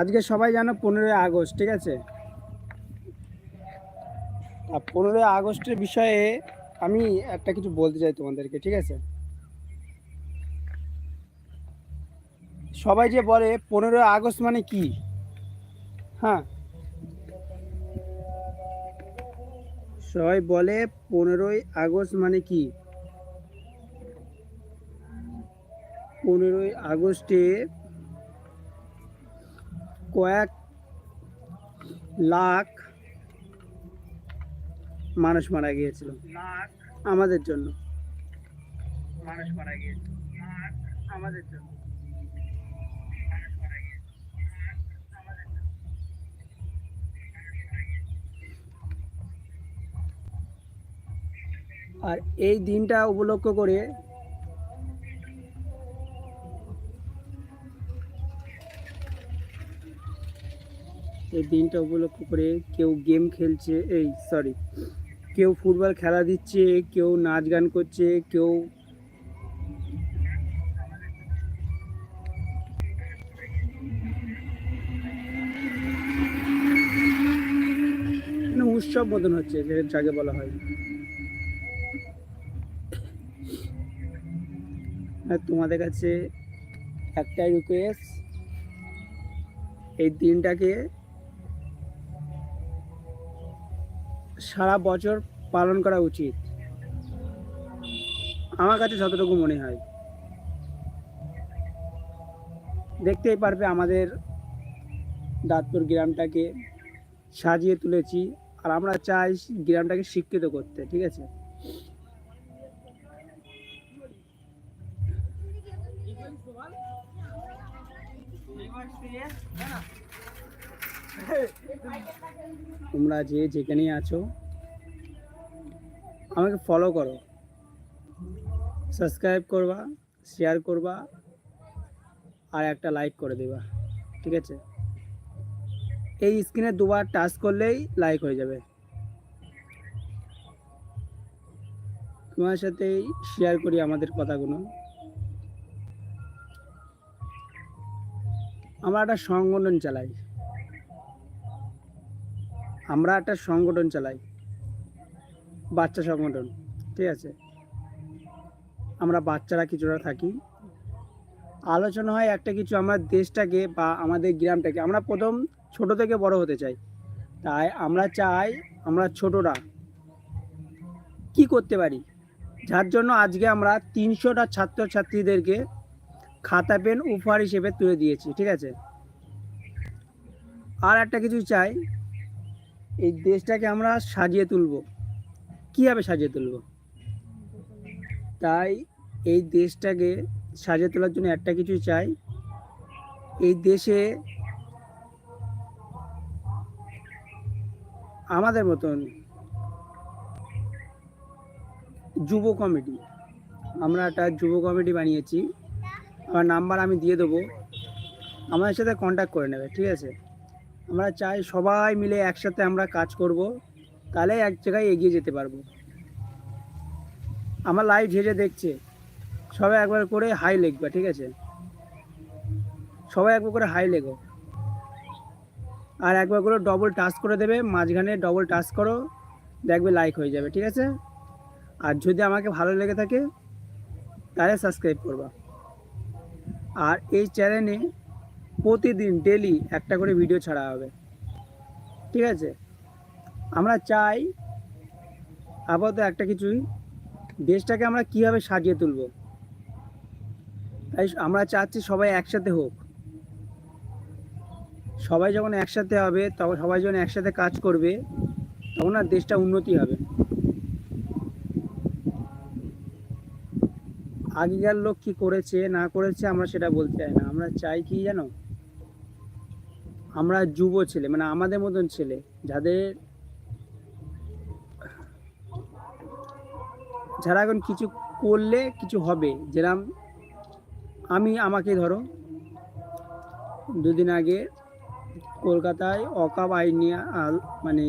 আজকে সবাই জানো পনেরোই আগস্ট, ঠিক আছে? পনেরোই আগস্টের বিষয়ে আমি একটা কিছু বলতে চাই তোমাদেরকে, ঠিক আছে? সবাই যে বলে পনেরোই আগস্ট মানে কি? হ্যাঁ? সবাই বলে পনেরোই আগস্ট মানে কি? পনেরোই আগস্টে কয়েক লাখ মানুষ মারা গিয়েছিল। আমাদের জন্য। মানুষ মারা গিয়েছিল। আমাদের জন্য। আর এই দিনটা উপলক্ষ করে এই দিনটা উপলক্ষ করে কেউ গেম খেলছে, এই সরি কেউ ফুটবল খেলা দিচ্ছে, কেউ নাচ গান করছে, কেউ মানে উৎসব মতন হচ্ছে যাকে বলা হয়। আর তোমাদের কাছে একটাই রিকোয়েস্ট এই দিনটাকে সারা বছর পালন করা উচিত। আমার কাছে যতটুকু মনে হয়। দেখতেই পারবে আমাদের দাঁতপুর গ্রামটাকে সাজিয়ে তুলেছি আর আমরা চাই গ্রামটাকে শিক্ষিত করতে, ঠিক আছে? তোমরা যে যেখানেই আছো আমাকে ফলো করো। সাবস্ক্রাইব করবা শেয়ার করবা, আর একটা লাইক করে দেবা, ঠিক আছে? এই স্ক্রিনে দুবার টাচ করলেই লাইক হয়ে যাবে। তোমার সাথেই শেয়ার করি আমাদের কথাগুলো। আমরা একটা সংগঠন চালাই। আমরা একটা সংগঠন চালাই। বাচ্চা সংগঠন, ঠিক আছে? আমরা বাচ্চারা কিছুটা থাকি। আলোচনা হয় একটা কিছু আমরা দেশটাকে বা আমাদের গ্রামটাকে। আমরা প্রথম ছোট থেকে বড় হতে চাই। তাই আমরা চাই আমরা ছোটরা কি করতে পারি? যার জন্য আজকে আমরা তিনশোটা ছাত্রছাত্রীদেরকে খাতা, পেন, উপহার হিসেবে তুলে দিয়েছি, ঠিক আছে? আর একটা কিছু চাই, এই দেশটাকে আমরা সাজিয়ে তুলব। কীভাবে সাজিয়ে তুলব? তাই এই দেশটাকে সাজিয়ে তোলার জন্য একটা কিছু চাই। এই দেশে আমাদের মতন যুব কমিটি, আমরা একটা যুব কমিটি বানিয়েছি। আমার নাম্বার আমি দিয়ে দেবো। আমাদের সাথে কন্ট্যাক্ট করে নেবে, ঠিক আছে? আমরা চাই সবাই মিলে একসাথে আমরা কাজ করব। তাহলে এক জায়গায় এগিয়ে যেতে পারব। আমার লাইভ হেজে দেখছে, সবাই একবার করে হাই লিখবা, ঠিক আছে? সবাই একবার করে হাই লেখো। আর একবার করে ডবল টাচ করে দেবে, মাঝখানে ডবল টাচ করো, দেখবে লাইক হয়ে যাবে, ঠিক আছে? আর যদি আমাকে ভালো লেগে থাকে, তাহলে সাবস্ক্রাইব করবা। আর এই চ্যানেলে প্রতিদিন ডেলি একটা করে ভিডিও ছাড়া হবে, ঠিক আছে? আমরা চাই আপাতত একটা কিছুই দেশটাকে আমরা কীভাবে সাজিয়ে তুলব। তাই আমরা চাচ্ছি সবাই একসাথে হোক। সবাই যখন একসাথে হবে তখন সবাই যখন একসাথে কাজ করবে, তখন আর দেশটা উন্নতি হবে। আগেকার লোক কি করেছে, না করেছে, আমরা সেটা বলতে চাই না। আমরা চাই কি জানো? আমরা যুব ছেলে মানে আমাদের মতন ছেলে, যাদের যারা এখন কিছু করলে কিছু হবে। যেরকম আমি আমাকে ধরো, দুদিন আগে কলকাতায় অকাব আইন নিয়ে মানে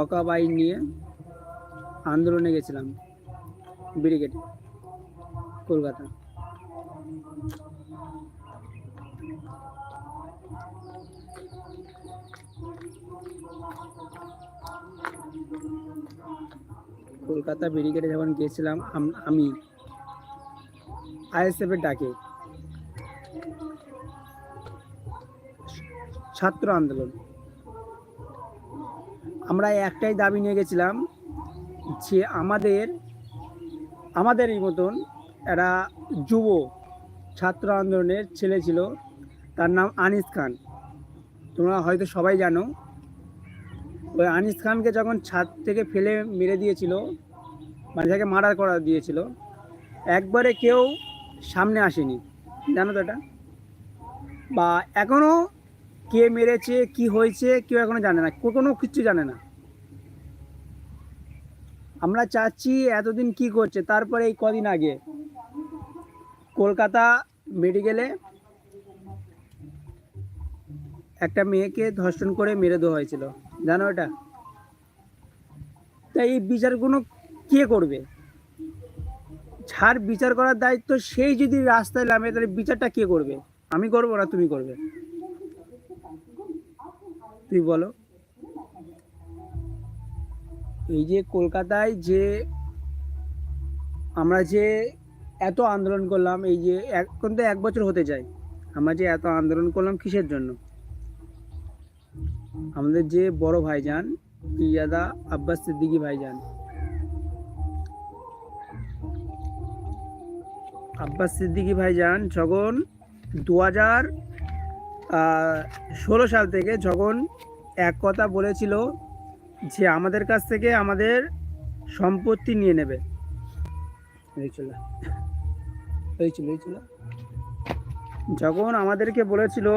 অকাব আইন নিয়ে আন্দোলনে গেছিলাম, ব্রিগেডে, কলকাতা। কলকাতা ব্যারিকেডে যখন গিয়েছিলাম, আমি আইএসএফের ডাকে। ছাত্র আন্দোলন। আমরা একটাই দাবি নিয়ে গেছিলাম যে আমাদের, আমাদেরই মতন একটা যুব ছাত্র আন্দোলনের ছেলে ছিল, তার নাম আনিস খান। তোমরা হয়তো সবাই জানো ওই আনিস খানকে যখন ছাদ থেকে ফেলে মেরে দিয়েছিল মানে যাকে মার্ডার করা দিয়েছিল, একবারে কেউ সামনে আসেনি। জানো তো এটা? বা এখনও কে মেরেছে, কি হয়েছে, কেউ এখনও জানে না, কোনো কিছু জানে না। আমরা চাচ্ছি এতদিন কি করছে, তারপরে এই কদিন আগে কলকাতা মেডিকেলে একটা মেয়েকে ধর্ষণ করে মেরে দেওয়া হয়েছিল। জানো এটা? তাই এই বিচারগুলো কে করবে? যার বিচার করার দায়িত্ব সেই যদি রাস্তায় নামে, তাহলে বিচারটা কে করবে? আমি করব না, তুমি করবে? তুই বলো। এই যে কলকাতায় যে আমরা যে এত আন্দোলন করলাম, এই যে এখন তো এক বছর হতে যায়। আমরা যে এত আন্দোলন করলাম কিসের জন্য? আমাদের যে বড় ভাইজান পিয়াদা আব্বাস সিদ্দিকি ভাইজান। আব্বাস সিদ্দিকি ভাইজান যখন দু হাজার ষোলো সাল থেকে যখন এক কথা বলেছিল যে আমাদের কাছ থেকে আমাদের সম্পত্তি নিয়ে নেবে। যখন আমাদেরকে বলেছিল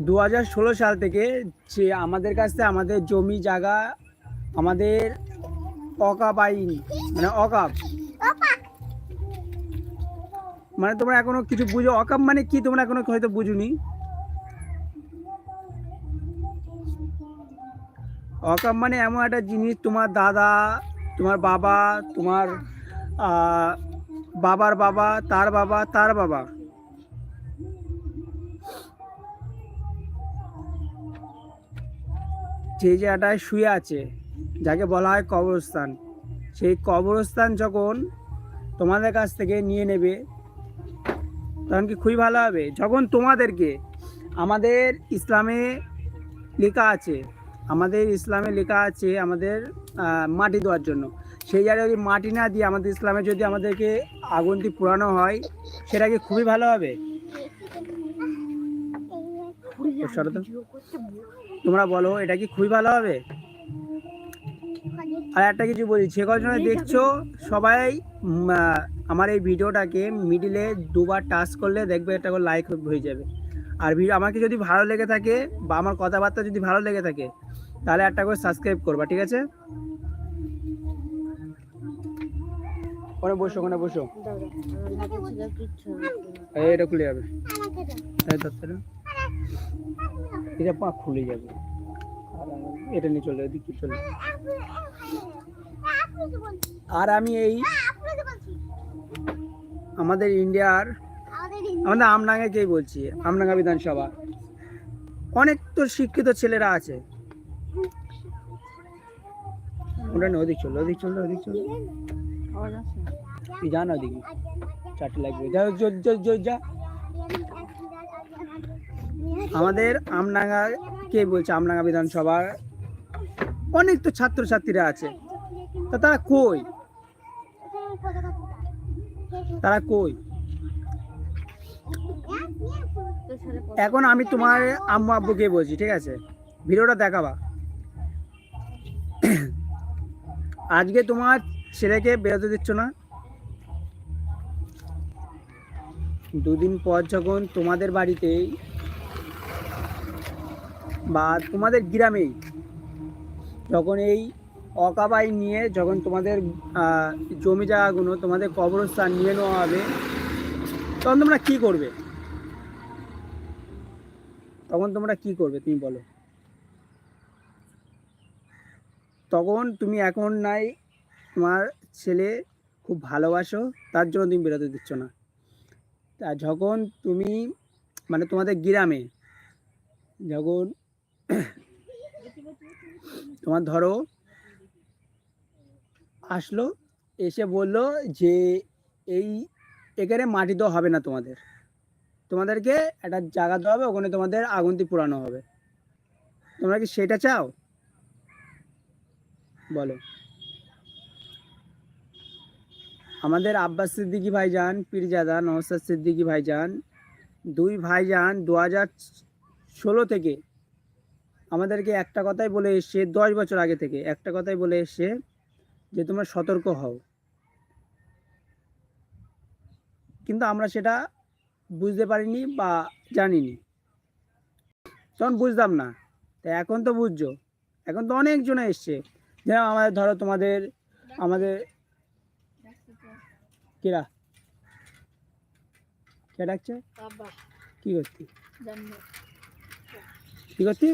দু হাজার ষোলো সাল থেকে যে আমাদের কাছে আমাদের জমি জায়গা, আমাদের অকাপ আইন মানে অকাপ। মানে তোমরা এখনও কিছু বুঝো? অকাপ মানে কি? তোমরা এখনও হয়তো বুঝুনি। অকাপ মানে এমন একটা জিনিস, তোমার দাদা, তোমার বাবা, তোমার বাবার বাবা, তার বাবা তার বাবা। যে জায়গাটায় শুয়ে আছে যাকে বলা হয় কবরস্থান সেই কবরস্থান যখন তোমাদের কাছ থেকে নিয়ে নেবে তখন কি খুবই ভালো হবে? যখন তোমাদেরকে আমাদের ইসলামে লেখা আছে আমাদের ইসলামে লেখা আছে আমাদের মাটি দেওয়ার জন্য। সেই জায়গায় যদি মাটি না দিয়ে আমাদের ইসলামে যদি আমাদেরকে আগুন দিয়ে পোড়ানো হয় সেটা কি খুবই ভালো হবে। তোমরা বলো এটা কি খুবই ভালো হবে? আর একটা কিছু বলি যে কজনে দেখছ সবাই আমার এই ভিডিওটাকে মিডিলে দুবার টাচ করলে দেখবে এটা করে লাইক হয়ে যাবে। আর ভিডিও আমাকে যদি ভালো লেগে থাকে বা আমার কথাবার্তা যদি ভালো লেগে থাকে তাহলে একটা করে সাবস্ক্রাইব করবা ঠিক আছে? ওখানে বসো ওখানে বসো। এটা খুলে যাবে। এটা পা খুলে যাবে। এটা নিয়ে চলে এদিকে চলে আর আমি এই আমাদের ইন্ডিয়ার আমাদের আমডাঙ্গাকেই বলছি আমডাঙ্গা বিধানসভা। অনেক তো শিক্ষিত ছেলেরা আছে। ওটা না ওদিক চলো ওদিক চলো ওদিক চলো। তুই যা না ওদিকে। চারটে লাগবে। যা, যা। আমাদের আমডাঙ্গা, কে বলছে আমডাঙ্গা বিধানসভার? অনেক তো ছাত্রছাত্রীরা আছে। তা তারা কই? তারা কই? এখন আমি তোমার আম্মু আব্বুকে বলছি, ঠিক আছে? ভিডিওটা দেখাবা। আজকে তোমার ছেলেকে বেরোতে দিচ্ছ না? দুদিন পর যখন তোমাদের বাড়িতেই বা তোমাদের গ্রামেই যখন এই অকাবাই নিয়ে যখন তোমাদের জমি জায়গাগুলো তোমাদের কবরস্থান নিয়ে নেওয়া হবে, তখন তোমরা কী করবে? তখন তোমরা কি করবে তুমি বলো? তখন তুমি এখন নাই, তোমার ছেলে খুব ভালোবাসো, তার জন্য তুমি বেরোতে দিচ্ছ না। যখন তুমি মানে তোমাদের গ্রামে যখন তোমার ধরো আসলো, এসে বলল যে এই এখানে মাটি দেওয়া হবে না তোমাদের। তোমাদেরকে একটা জায়গা দেওয়া হবে, ওখানে তোমাদের আগুনতি পোড়ানো হবে। তোমরা কি সেটা চাও? বলো। আমাদের আব্বাস সিদ্দিকি ভাইজান, পীরজাদা নওসাদ সিদ্দিকি ভাইজান, দুই ভাইজান দু হাজার ষোলো থেকে আমাদেরকে একটা কথাই বলে এসছে দশ বছর আগে থেকে, একটা কথাই বলে এসছে যে তোমরা সতর্ক হও। কিন্তু আমরা সেটা বুঝতে পারিনি বা জানিনি। তখন বুঝতাম না। তা এখন তো বুঝছ। এখন তো অনেকজন এসছে। যেমন আমাদের, ধরো তোমাদের, আমাদের কেরা কে ডাকছে? বাবা। কি করতি? জানব কি করতি?